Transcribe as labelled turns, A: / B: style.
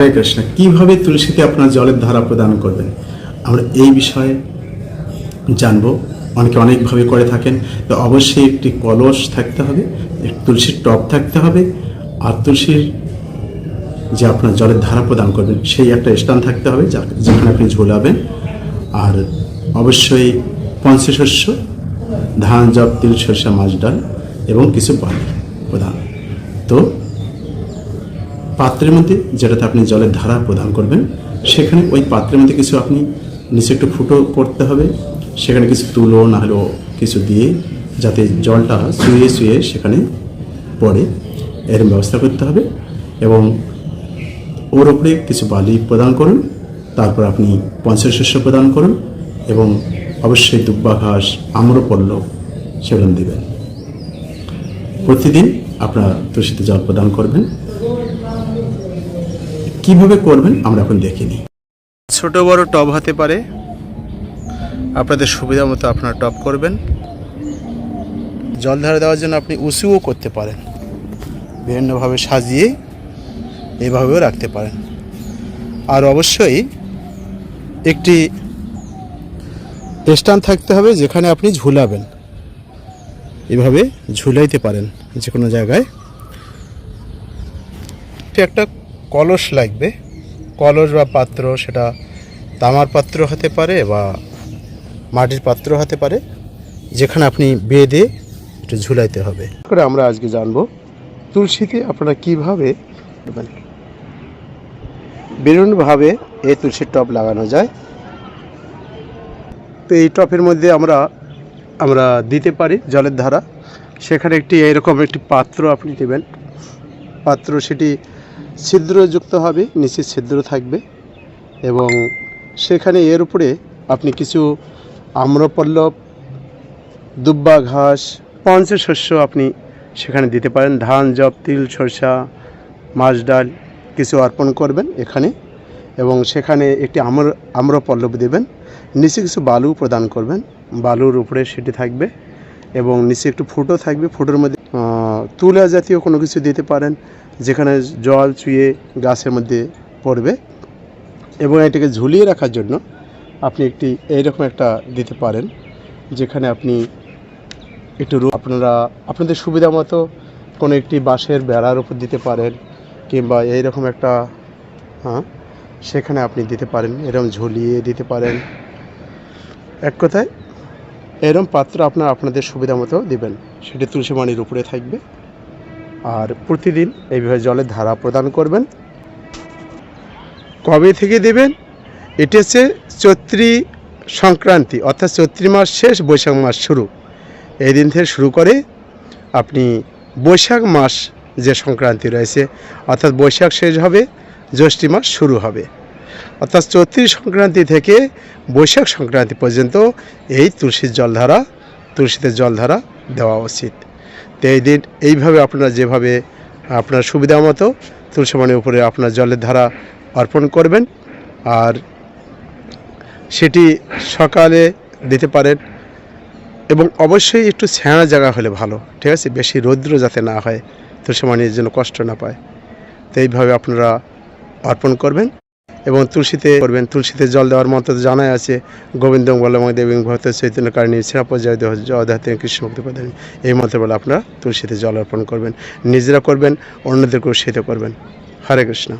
A: হরে কৃষ্ণ, কীভাবে তুলসীতে আপনার জলের ধারা প্রদান করবেন? আমরা এই বিষয়ে জানব। অনেকে অনেকভাবে করে থাকেন, তো অবশ্যই একটি কলস থাকতে হবে তুলসীর টপ থাকতে হবে, আর তুলসীর যে আপনার জলের ধারা প্রদান করবেন, সেই একটা স্থান থাকতে হবে যেখানে আপনি ঝোলাবেন। আর অবশ্যই পঞ্চশস্য, ধান জব তিল, সর্ষা, মাছ, ডাল এবং কিছু বালি প্রদান। তো পাত্রের মধ্যে, যেটাতে আপনি জলের ধারা প্রদান করবেন, সেখানে ওই পাত্রের মধ্যে কিছু আপনি নিচে একটু ফুটো করতে হবে, সেখানে কিছু তুলো না হলেও কিছু দিয়ে যাতে জলটা শুয়ে শুয়ে সেখানে পড়ে। এরম ব্যবস্থা করতে হবে এবং ওর উপরে কিছু বালি প্রদান করুন, তারপর আপনি পঞ্চশস্য প্রদান করুন এবং অবশ্যই দুব্বা ঘাস আম্রপল্লব সেগুলো দেবেন। প্রতিদিন আপনারা তুলসীতে জল প্রদান করবেন কীভাবে করবেন আমরা এখন দেখিনি ছোট বড় টব হতে পারে। আপনাদের সুবিধা মতো আপনারা টব করবেন। জল ধারা দেওয়ার জন্য আপনি উঁচুও করতে পারেন। বিভিন্নভাবে সাজিয়ে এইভাবেও রাখতে পারেন। আর অবশ্যই একটি স্টান থাকতে হবে যেখানে আপনি ঝুলাবেন। এভাবে ঝুলাইতে পারেন যে কোনো জায়গায়। একটা কলস লাগবে। কলস বা পাত্র সেটা তামার পাত্র হতে পারে বা মাটির পাত্র হতে পারে। যেখানে আপনি বেঁধে একটু ঝুলাইতে হবে। করে আমরা আজকে জানব তুলসীতে আপনারা কীভাবে বিভিন্নভাবে এই তুলসীর টব লাগানো যায়। তো এই টপের মধ্যে আমরা আমরা দিতে পারি জলের ধারা। সেখানে একটি এরকম একটি পাত্র আপনি দেবেন। পাত্র সেটি ছিদ্রযুক্ত হবে, নিচে ছিদ্র থাকবে এবং সেখানে এর উপরে আপনি কিছু আম্রপল্লব, দুব্বা ঘাস, পঞ্চশস্য আপনি সেখানে দিতে পারেন। ধান, জব, তিল, সরষা, মাছ, ডাল কিছু অর্পণ করবেন এখানে এবং সেখানে একটি আম্র, আম্রপল্লব দেবেন। নিচে কিছু বালু প্রদান করবেন। বালুর উপরে সেটি থাকবে এবং নিচে একটু ফুটো থাকবে। ফুটোর মধ্যে তুলা জাতীয় কোনো কিছু দিতে পারেন, যেখানে জল চুয়ে গাছের মধ্যে পড়বে এবং এটাকে ঝুলিয়ে রাখার জন্য আপনি একটি এইরকম একটা দিতে পারেন, যেখানে আপনি একটু আপনারা, আপনাদের সুবিধা মতো কোনো একটি বাঁশের বেড়ার উপর দিতে পারেন, কিংবা এইরকম একটা হ্যাঁ সেখানে আপনি দিতে পারেন, এরকম ঝুলিয়ে দিতে পারেন। এক কথায় এরম পাত্র আপনার, আপনাদের সুবিধা মতো দেবেন, সেটি তুলসী মানির উপরে থাকবে। আর প্রতিদিন এইভাবে জলের ধারা প্রদান করবেন। কবে থেকে দেবেন? এটি হচ্ছে চৈত্রী সংক্রান্তি, অর্থাৎ চৈত্রী মাস শেষ, বৈশাখ মাস শুরু। এই দিন থেকে শুরু করে আপনি বৈশাখ মাস যে সংক্রান্তি রয়েছে, অর্থাৎ বৈশাখ শেষ হবে, জ্যৈষ্ঠী মাস শুরু হবে। অর্থাৎ চৈত্রী সংক্রান্তি থেকে বৈশাখ সংক্রান্তি পর্যন্ত এই তুলসীর জলধারা, তুলসীতে জলধারা দেওয়া উচিত। তো এই দিন এইভাবে আপনারা যেভাবে আপনার সুবিধা মতো তুলসীমানের উপরে আপনার জলের ধারা অর্পণ করবেন, আর সেটি সকালে দিতে পারেন এবং অবশ্যই একটু ছায়া জায়গা হলে ভালো, ঠিক আছে? বেশি রৌদ্র যাতে না হয় তুলসীমানির জন্য কষ্ট না পায়। তো এইভাবে আপনারা অর্পণ করবেন। এবং তুলসীতে করবেন, তুলসীতে জল দেওয়ার মন্ত্র তো জানাই আছে। গোবিন্দ বলম দেবী ভক্ত চৈতন্য কারণী সেরা কৃষ্ণ ভক্তি প্রদান। এই মন্ত্র বলে আপনারা তুলসীতে জল অর্পণ করবেন। নিজেরা করবেন, অন্যদেরকেও সেতে করবেন। হরে কৃষ্ণ।